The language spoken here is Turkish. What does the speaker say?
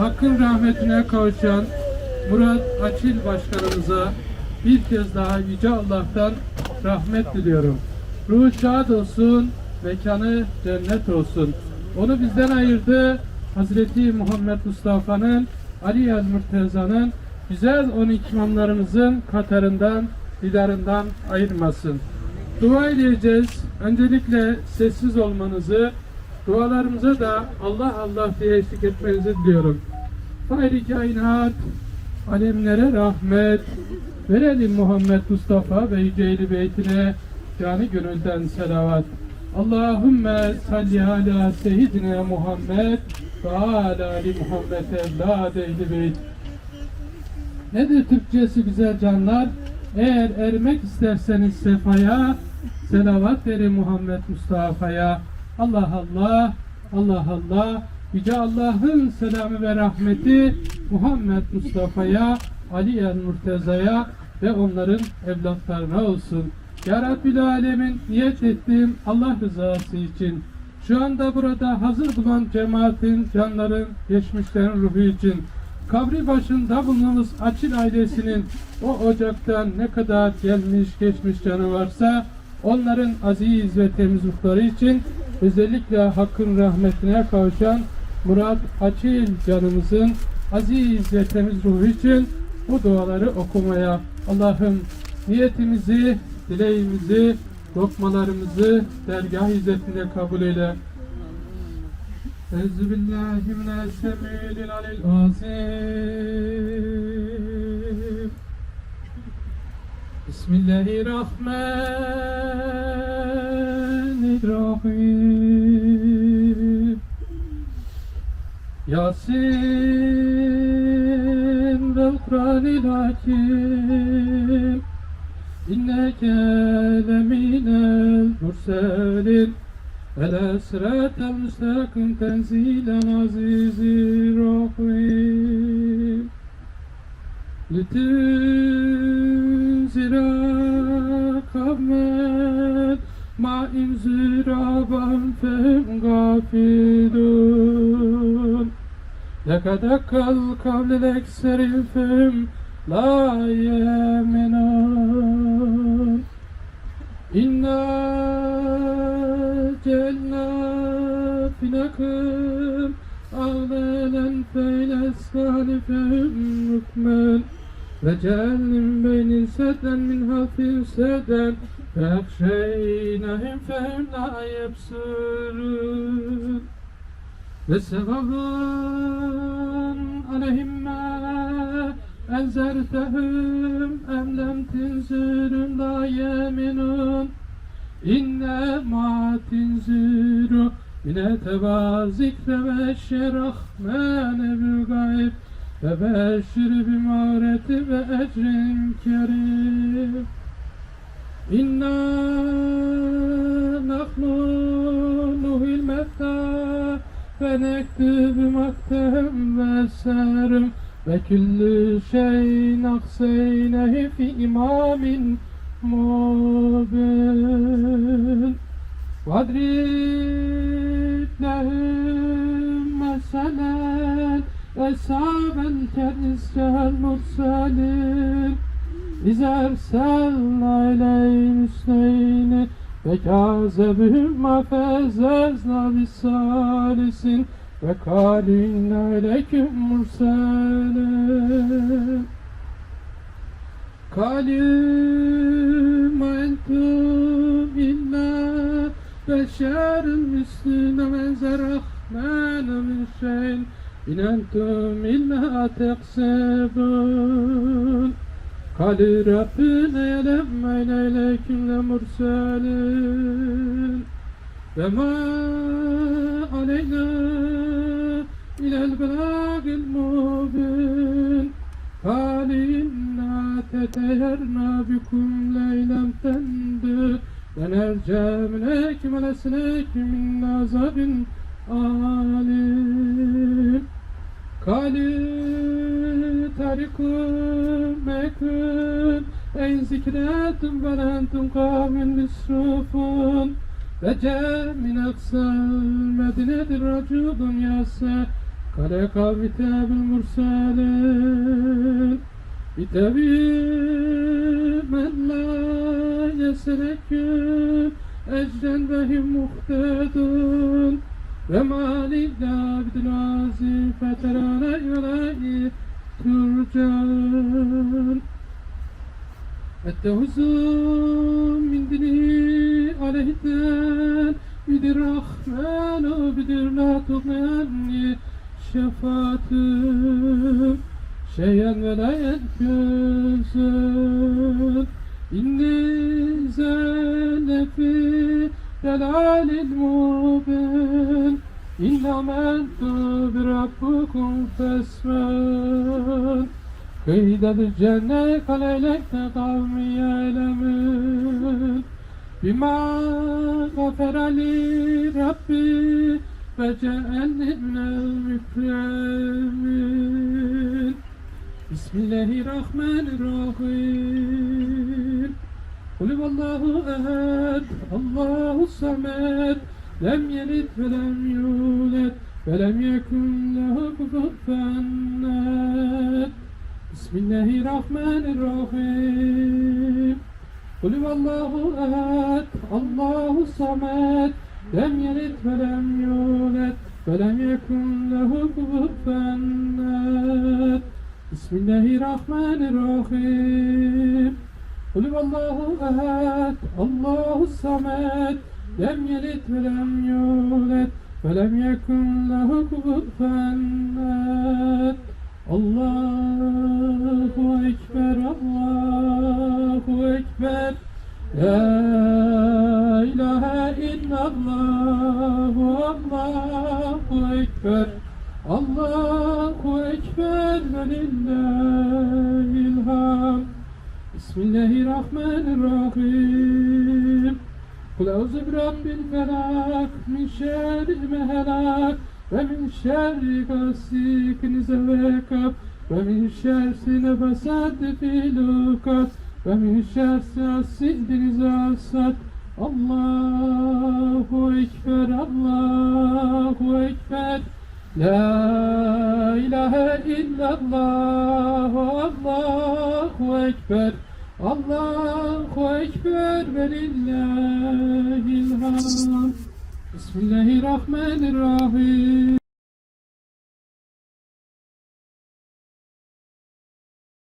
Hakkın rahmetine kavuşan Murat Açil Başkanımıza bir kez daha Yüce Allah'tan rahmet diliyorum. Ruhu şad olsun, mekanı cennet olsun. Onu bizden ayırdı Hazreti Muhammed Mustafa'nın, Ali el Murteza'nın güzel 12 imamlarımızın katarından, lidarından ayırmasın. Dua edeceğiz. Öncelikle sessiz olmanızı, dualarımıza da Allah Allah diye eşlik etmenizi diliyorum. Fahri kainat, alemlere rahmet, verelim Muhammed Mustafa ve Yüce Ehli Beytine canı gönülden selavat. Allahümme salli ala seyyidina Muhammed ve ala ali Muhammed evlad ehli beyt. Nedir Türkçesi güzel canlar? Eğer ermek isterseniz sefaya, selavat verin Muhammed Mustafa'ya. Allah Allah, Allah Allah, Yüce Allah'ın selamı ve rahmeti Muhammed Mustafa'ya, Ali el Murteza'ya ve onların evlatlarına olsun. Ya Rabbil Alemin niyet ettiğim Allah rızası için şu anda burada hazır bulan cemaatin, canların, geçmişlerin ruhu için kabri başında bulunduğumuz Açil ailesinin o ocaktan ne kadar gelmiş geçmiş canı varsa onların aziz ve temiz ruhları için özellikle Hakk'ın rahmetine kavuşan Murat Açil canımızın aziz ve temiz ruhu için bu duaları okumaya Allah'ım niyetimizi, dileğimizi, lokmalarımızı dergah izzetinde kabul eyle. Ezzu billahi mineşşemilil alil azim. Bismillahirrahmanirrahim. Yasin vel Kur'anil hakim İnneke leminel murselin Ala sıratel müstakim tenzilen azizi rahim Litinzira kavmen ma imzira ben fehim gafidun لقد القول الأكثر فهم لا يؤمنون إنا جعلنا في لكم أغلالا فإلى أسفل فهم ركما وجعل من بين سدا من خلف سدا فأخشيناهم فهم لا يبصرون ve sevabın aleyhim enzertehum em lem tinzirun da yeminun inne ma tinziru Yine tevazik ve beşir rahmane bil gayb ve beşir bi mağreti ve ecrin kerim. İnna nahnu nuhil meftar ben ektübü maktehüm ve serim. Ve küllü şeyin akseynehi fi imamin mubin Vadrid lehüm meselen Eshabel kendisel murselin. İzer sen aleyhim Bekaze bühümme fezzezna bisalisin ve kalinna ileküm murselen Kalim entum illa beşerun üstüne benzer rahmana min şeyin. İnentum illa teksebun Hali Rabbine lemmeyne ileykümle murselin ve ma aleyna ilel belagil mubin Hali inna teteyerna bikum leylem tendi. Ve nerce mineküm elesneküm min azabin alim Kalim تاركوا مكن أين ذكراتم بل أنتم قوم مسرفون فجاء من أقصى المدينة رجل يسعى خلق كتاب المرسلين بتبي من لا يسلك أجدا بهم مقتدون وما للعبد العظيم فترانا إليه ترجعون التوزن من دني عليهden Bidir Rahman o bidir la tuğmenni şefaatüm Şeyen ve la yenközün İnni zellefi delalil mubin İlla men bi rabbukum fesmen Kıydedir cennet kalelekte kavmi eylemin Bima gaferali Rabbi ve cealni minel mükremin Bismillahirrahmanirrahim Kulüvallahu ehad Allahu samed Lem yelit ve lem yulet ve lem yekun lehu kufen Bismillahirrahmanirrahim. Kulü vallahu ehad, Allahu samet, lem yelit ve lem yulet ve lem yekun lehu kufen Bismillahirrahmanirrahim. Kulü vallahu ehad, Allahu samet, أحد بسم الله الرحمن الرحيم قل هو الله أحد الله الصمد لم يلد ولم يولد ولم يكن له كفوا أحد Allahu Ekber, Allahu Ekber La ilahe illallah, Allahu Ekber Allahu Ekber ve lillahil hamd Bismillahirrahmanirrahim Kul euzu bi rabbil felak min şerri ma helak ve min şerri gasikin iza vekab ve min şerri nefesat fil ukad ve min şerri asidin iza asad Allahu Ekber Allahu Ekber. La ilahe illallah Allahu Ekber Allahu Ekber ve lillahil hamd. Bismillahirrahmanirrahim